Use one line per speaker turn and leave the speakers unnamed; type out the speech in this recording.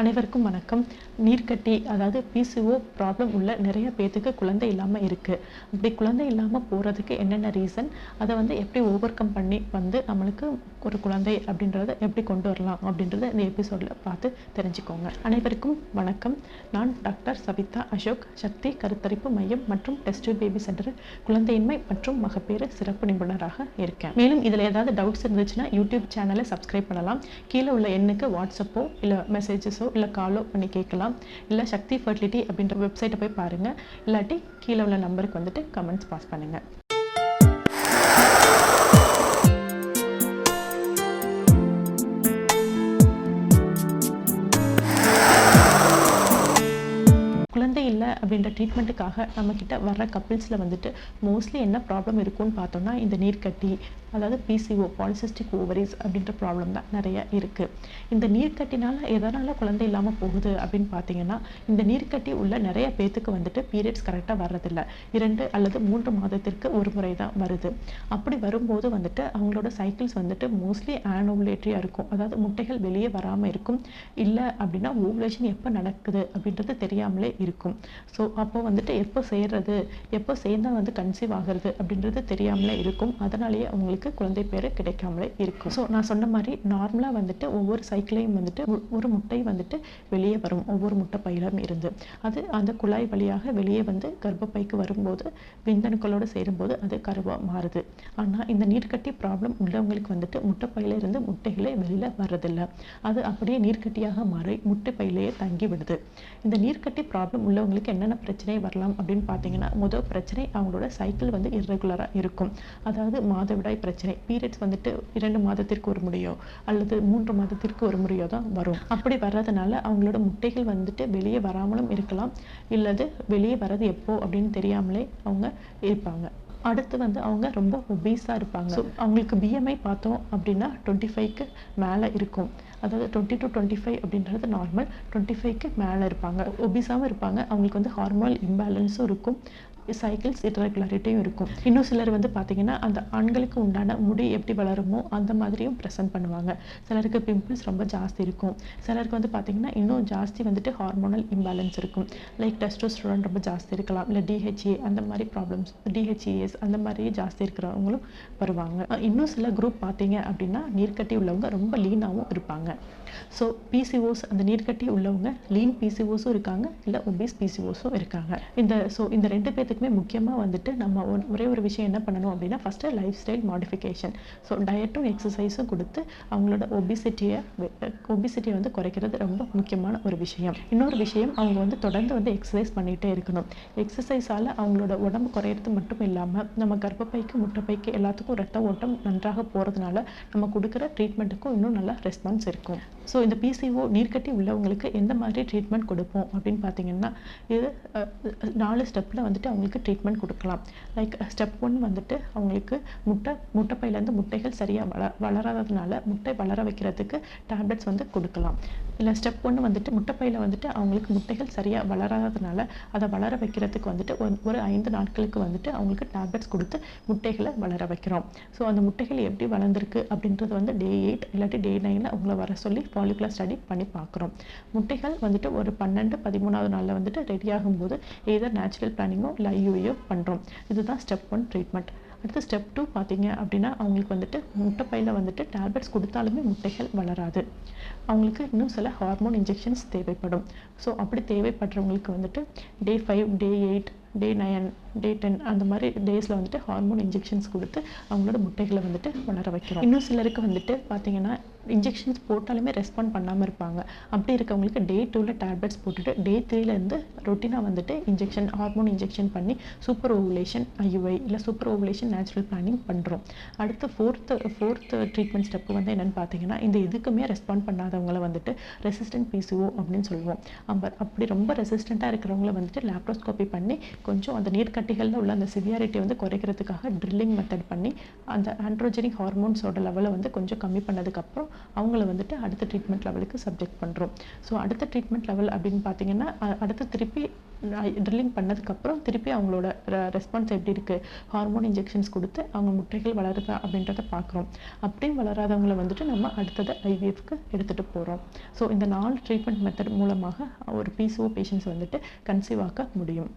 அனைவருக்கும் வணக்கம். நீர்க்கட்டி அதாவது பிசிஓ ப்ராப்ளம் உள்ள நிறைய பேத்துக்கு குழந்தை இல்லாமல் இருக்குது அப்படி குழந்தை இல்லாமல் போகிறதுக்கு என்னென்ன ரீசன் அதை வந்து எப்படி ஓவர் கம் பண்ணி வந்து நம்மளுக்கு ஒரு குழந்தை அப்படின்றத எப்படி கொண்டு வரலாம் அப்படின்றத இந்த எபிசோடில் பார்த்து தெரிஞ்சுக்கோங்க. அனைவருக்கும் வணக்கம். நான் டாக்டர் சவிதா அசோக். சக்தி கருத்தரிப்பு மையம் மற்றும் டெஸ்ட் பேபி சென்டர் குழந்தையின்மை மற்றும் மகப்பேறு சிறப்பு நிபுணராக இருக்கேன். மேலும் இதில் ஏதாவது டவுட்ஸ் இருந்துச்சுன்னா யூடியூப் சேனலை சப்ஸ்கிரைப் பண்ணலாம். கீழே உள்ள எண்ணுக்கு வாட்ஸ்அப்போ இல்லை மெசேஜஸோ இல்லை காலோ பண்ணி கேட்கலாம். இல்லை சக்தி ஃபர்டிலிட்டி அப்படின்ற வெப்சைட்டை போய் பாருங்கள் இல்லாட்டி கீழே உள்ள நம்பருக்கு வந்துட்டு கமெண்ட்ஸ் பாஸ் பண்ணுங்கள் குழந்தை இல்லை அப்படின்ற ட்ரீட்மெண்ட்டுக்காக நம்மக்கிட்ட வர்ற கப்பிள்ஸில் வந்துட்டு மோஸ்ட்லி என்ன ப்ராப்ளம் இருக்கும்னு பார்த்தோம்னா இந்த நீர்க்கட்டி அதாவது பிசிஓ பாலிசிஸ்டிக் ஓவரிஸ் அப்படின்ற ப்ராப்ளம் தான் நிறைய இருக்குது இந்த நீர்க்கட்டினால் எதனால் குழந்தை இல்லாமல் போகுது அப்படின்னு பார்த்தீங்கன்னா இந்த நீர்க்கட்டி உள்ள நிறைய பேத்துக்கு வந்துட்டு பீரியட்ஸ் கரெக்டாக வர்றதில்ல. இரண்டு அல்லது மூன்று மாதத்திற்கு ஒரு முறை தான் வருது. அப்படி வரும்போது வந்துட்டு அவங்களோட சைக்கிள்ஸ் வந்துட்டு மோஸ்ட்லி ஆனோவுலேட்ரியாக இருக்கும். அதாவது முட்டைகள் வெளியே வராமல் இருக்கும். இல்லை அப்படின்னா ஓவுலேஷன் எப்போ நடக்குது அப்படின்றது தெரியாமலே இருக்கும். ஸோ அப்போ வந்துட்டு எப்போ செய்கிறது எப்போ சேர்ந்தால் வந்து கன்சீவ் ஆகிறது அப்படின்றது தெரியாமலே இருக்கும். அதனாலேயே அவங்களுக்கு குழந்தை பேர் கிடைக்காமலே இருக்கும். ஸோ நான் சொன்ன மாதிரி நார்மலாக வந்துட்டு ஒவ்வொரு சைக்கிளையும் வந்துட்டு ஒரு முட்டை வந்துட்டு வெளியே வரும். ஒவ்வொரு முட்டை பையிலும் இருந்து. அது அந்த குழாய் வழியாக வெளியே வந்து கர்ப்பப்பைக்கு வரும்போது விந்தணுக்களோடு சேரும்போது அது கருவாக மாறுது. ஆனால் இந்த நீர்க்கட்டி ப்ராப்ளம் உள்ளவங்களுக்கு வந்துட்டு முட்டைப்பையில இருந்து முட்டைகளே வெளியில் வர்றதில்லை. அது அப்படியே நீர்க்கட்டியாக மாறி முட்டைப்பையிலேயே தங்கி விடுது. இந்த நீர்க்கட்டி ப்ராப்ளம் உள்ளவங்களுக்கு என்னென்ன பிரச்சனை வரலாம் அப்படின்னு பார்த்தீங்கன்னா முதல் பிரச்சனை அவங்களோட சைக்கிள் வந்து இர்ரெகுலராக இருக்கும். அதாவது மாதவிடாய் பிரச்சனை. பீரியட்ஸ் வந்துட்டு இரண்டு மாதத்திற்கு ஒரு முறையோ அல்லது மூன்று மாதத்திற்கு ஒரு முறையோ தான் வரும். அப்படி வர்றதுனால அவங்களோட முட்டைகள் வந்துட்டு வெளியே வராமலும் இருக்கலாம். இல்லது வெளியே வர்றது எப்போ அப்படின்னு தெரியாமலே அவங்க இருப்பாங்க. அடுத்து வந்து அவங்க ரொம்ப ஒபீஸாக இருப்பாங்க. அவங்களுக்கு பிஎம்ஐ பார்த்தோம் அப்படின்னா டுவெண்ட்டி ஃபைவ்க்கு மேலே இருக்கும். அதாவது டுவெண்ட்டி டு டுவெண்ட்டி ஃபைவ் அப்படின்றது நார்மல் டுவெண்ட்டி ஃபைவ்க்கு மேலே இருப்பாங்க. ஒபீஸாகவும் இருப்பாங்க. அவங்களுக்கு வந்து ஹார்மோனல் இம்பேலன்ஸும் இருக்கும். சைக்கிள்ஸ் இர்ரெகுலாரிட்டியும் இருக்கும். இன்னும் சிலர் வந்து பார்த்தீங்கன்னா அந்த ஆண்களுக்கு உண்டான முடி எப்படி வளருமோ அந்த மாதிரியும் ப்ரெசென்ட் பண்ணுவாங்க. சிலருக்கு பிம்பிள்ஸ் ரொம்ப ஜாஸ்தி இருக்கும். சிலருக்கு வந்து பார்த்திங்கன்னா இன்னும் ஜாஸ்தி வந்துட்டு ஹார்மோனல் இம்பேலன்ஸ் இருக்கும். லைக் டெஸ்டோஸ்டரோன் ரொம்ப ஜாஸ்தி இருக்கலாம். இல்லை டிஹெச்ஏ அந்த மாதிரி ப்ராப்ளம்ஸ் டிஹெச்ஏஎஸ் அந்த மாதிரி ஜாஸ்தி இருக்கிறவங்களும் வருவாங்க. இன்னும் சில குரூப் பார்த்தீங்க அப்படின்னா நீர்க்கட்டி உள்ளவங்க ரொம்ப லீனாகவும் இருப்பாங்க. ஸோ பிசிஓஸ் அந்த நீர்க்கட்டி உள்ளவங்க லீன் பிசிஓஸும் இருக்காங்க இல்லை ஒபீஸ் பிசிஓஸும் இருக்காங்க. இந்த ஸோ இந்த ரெண்டு பேர்த்துக்குமே முக்கியமாக வந்துட்டு நம்ம ஒன்- ஒரே ஒரு விஷயம் என்ன பண்ணணும் அப்படின்னா first lifestyle modification so டயட்டும் எக்ஸசைஸும் கொடுத்து அவங்களோட ஒபிசிட்டியை ஒபிசிட்டியை வந்து குறைக்கிறது ரொம்ப முக்கியமான ஒரு விஷயம். இன்னொரு விஷயம் அவங்க வந்து தொடர்ந்து வந்து எக்ஸசைஸ் பண்ணிகிட்டே இருக்கணும். எக்ஸசைஸால் அவங்களோட உடம்பு குறையிறது மட்டும் இல்லாமல் நம்ம கர்ப்பப்பைக்கு முட்டைப்பைக்கு எல்லாத்துக்கும் ரத்த ஓட்டம் நன்றாக போகிறதுனால நம்ம கொடுக்குற ட்ரீட்மெண்ட்டுக்கும் இன்னும் நல்லா ரெஸ்பான்ஸ் இருக்குது இருக்கும் ஸோ இந்த பிசிஓ நீர்க்கட்டி உள்ளவங்களுக்கு எந்த மாதிரி ட்ரீட்மெண்ட் கொடுப்போம் அப்படின்னு பார்த்தீங்கன்னா இது நாலு ஸ்டெப்பில் வந்துட்டு அவங்களுக்கு ட்ரீட்மெண்ட் கொடுக்கலாம். லைக் ஸ்டெப் ஒன் வந்துட்டு அவங்களுக்கு முட்டை முட்டைப்பையிலேருந்து முட்டைகள் சரியாக வள வளராததுனால முட்டை வளர வைக்கிறதுக்கு டேப்லெட்ஸ் வந்து கொடுக்கலாம். இல்லை ஸ்டெப் ஒன்று வந்துட்டு முட்டைப்பையில் வந்துட்டு அவங்களுக்கு முட்டைகள் சரியாக வளராததுனால அதை வளர வைக்கிறதுக்கு வந்துட்டு ஒன் ஒரு ஐந்து நாட்களுக்கு வந்துட்டு அவங்களுக்கு டேப்லெட்ஸ் கொடுத்து முட்டைகளை வளர வைக்கிறோம். ஸோ அந்த முட்டைகள் எப்படி வளர்ந்துருக்கு அப்படின்றது வந்து டே எயிட் இல்லாட்டி டே நைனில் அவங்கள வர சொல்லி ஃபாலிகுலர் ஸ்டடி பண்ணி பார்க்குறோம். முட்டைகள் வந்துட்டு ஒரு பன்னெண்டு பதிமூணாவது நாளில் வந்துட்டு ரெடி ஆகும்போது எதர் நேச்சுரல் பிளானிங்கோ இல்லை ஐயூஐயோ பண்ணுறோம் இதுதான் ஸ்டெப் ஒன் ட்ரீட்மெண்ட் அடுத்து ஸ்டெப் டூ பார்த்தீங்க அப்படின்னா அவங்களுக்கு வந்துட்டு முட்டைப்பையில் வந்துட்டு டேப்லெட்ஸ் கொடுத்தாலுமே முட்டைகள் வளராது. அவங்களுக்கு இன்னும் சில ஹார்மோன் இன்ஜெக்ஷன்ஸ் தேவைப்படும். ஸோ அப்படி தேவைப்படுறவங்களுக்கு வந்துட்டு day five day eight day nine day ten அந்த மாதிரி டேஸில் வந்துட்டு ஹார்மோன் இன்ஜெக்ஷன்ஸ் கொடுத்து அவங்களோட முட்டைகளை வந்துட்டு வளர வைக்கிறோம். இன்னும் சிலருக்கு வந்துட்டு பார்த்தீங்கன்னா இன்ஜெக்ஷன்ஸ் போட்டாலுமே ரெஸ்பாண்ட் பண்ணாமல் இருப்பாங்க. அப்படி இருக்கவங்களுக்கு டே டூவில் டேப்லெட்ஸ் போட்டுட்டு டே த்ரீலேருந்து ரொட்டீனாக வந்துட்டு இன்ஜெக்ஷன் ஹார்மோன் இன்ஜெக்ஷன் பண்ணி சூப்பர் ஓவுலேஷன் ஐயுஐ இல்லை சூப்பர் ஓவுலேஷன் நேச்சுரல் பிளானிங் பண்ணுறோம் அடுத்து ஃபோர்த்து ஃபோர்த்து ட்ரீட்மெண்ட் ஸ்டெப் வந்து என்னென்னு பார்த்தீங்கன்னா இந்த எதுக்குமே ரெஸ்பாண்ட் பண்ணாதவங்கள வந்துட்டு ரெசிஸ்டன்ட் பிசிஓ அப்படின்னு சொல்லுவோம். அப்ப அப்படி ரொம்ப ரெசிஸ்டண்ட்டாக இருக்கிறவங்கள வந்துட்டு லேப்ரோஸ்கோபி பண்ணி கொஞ்சம் அந்த நீர்க்கட்டி கட்டிகளில் உள்ள அந்த சிவியாரிட்டி வந்து குறைக்கிறதுக்காக ட்ரில்லிங் மெத்தட் பண்ணி அந்த ஆண்ட்ரோஜெனிக் ஹார்மோன்ஸோட லெவலை வந்து கொஞ்சம் கம்மி பண்ணதுக்கப்புறம் அவங்கள வந்துட்டு அடுத்த ட்ரீட்மெண்ட் லெவலுக்கு சப்ஜெக்ட் பண்ணுறோம் ஸோ அடுத்த ட்ரீட்மெண்ட் லெவல் அப்படின்னு பார்த்தீங்கன்னா அடுத்து திருப்பி ட்ரில்லிங் பண்ணதுக்கப்புறம் திருப்பி அவங்களோட ரெஸ்பான்ஸ் எப்படி இருக்குது ஹார்மோன் இன்ஜெக்ஷன்ஸ் கொடுத்து அவங்க முட்டைகள் வளருதா அப்படின்றத பார்க்குறோம் அப்படியும் வளராதவங்கள வந்துட்டு நம்ம அடுத்தது ஐவிஎஃப்க்கு எடுத்துகிட்டு போகிறோம் ஸோ இந்த நாலு ட்ரீட்மெண்ட் மெத்தட் மூலமாக ஒரு பிசிஓ பேஷண்ட்ஸ் வந்துட்டு கன்சீவ் ஆக்க முடியும்.